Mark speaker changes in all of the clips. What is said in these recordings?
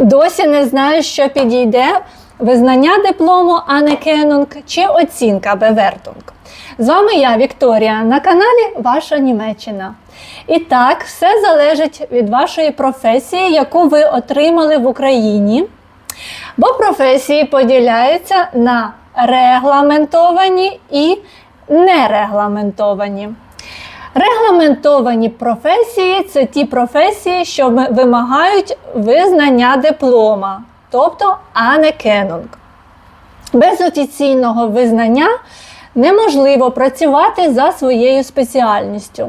Speaker 1: Досі не знаю, що підійде визнання диплому Ане Кенунг чи оцінка Бевертунг. З вами я, Вікторія, на каналі Ваша Німеччина. І так, все залежить від вашої професії, яку ви отримали в Україні. Бо професії поділяються на регламентовані і нерегламентовані. Регламентовані професії це ті професії, що вимагають визнання диплома, тобто анекенунг. Без офіційного визнання неможливо працювати за своєю спеціальністю.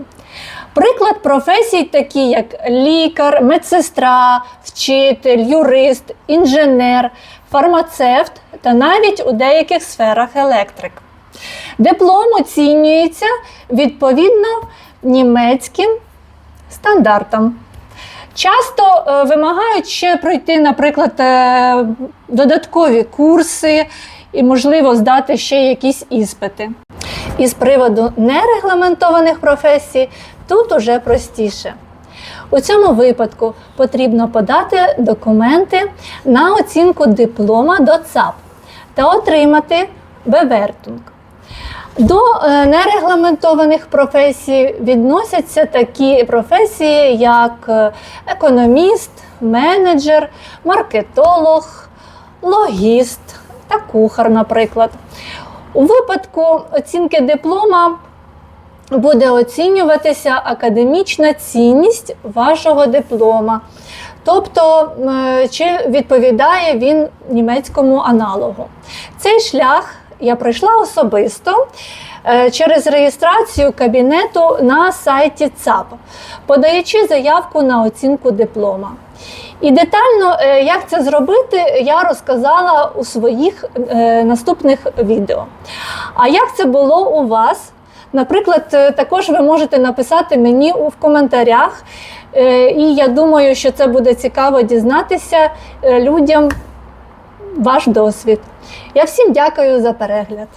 Speaker 1: Приклад професій, такі як лікар, медсестра, вчитель, юрист, інженер, фармацевт та навіть у деяких сферах електрик. Диплом оцінюється відповідно німецьким стандартам. Часто е, вимагають ще пройти, наприклад, е, додаткові курси і, можливо, здати ще якісь іспити. І з приводу нерегламентованих професій тут уже простіше. У цьому випадку потрібно подати документи на оцінку диплома до ЦАП та отримати Бевертунг. До е, нерегламентованих професій відносяться такі професії, як е, економіст, менеджер, маркетолог, логіст та кухар, наприклад. У випадку оцінки диплома буде оцінюватися академічна цінність вашого диплома. Тобто, е, чи відповідає він німецькому аналогу. Цей шлях я пройшла особисто е, через реєстрацію кабінету на сайті ЦАП, подаючи заявку на оцінку диплома. І детально, е, як це зробити, я розказала у своїх е, наступних відео. А як це було у вас? Наприклад, також ви можете написати мені в коментарях, і я думаю, що це буде цікаво дізнатися людям ваш досвід. Я всім дякую за перегляд.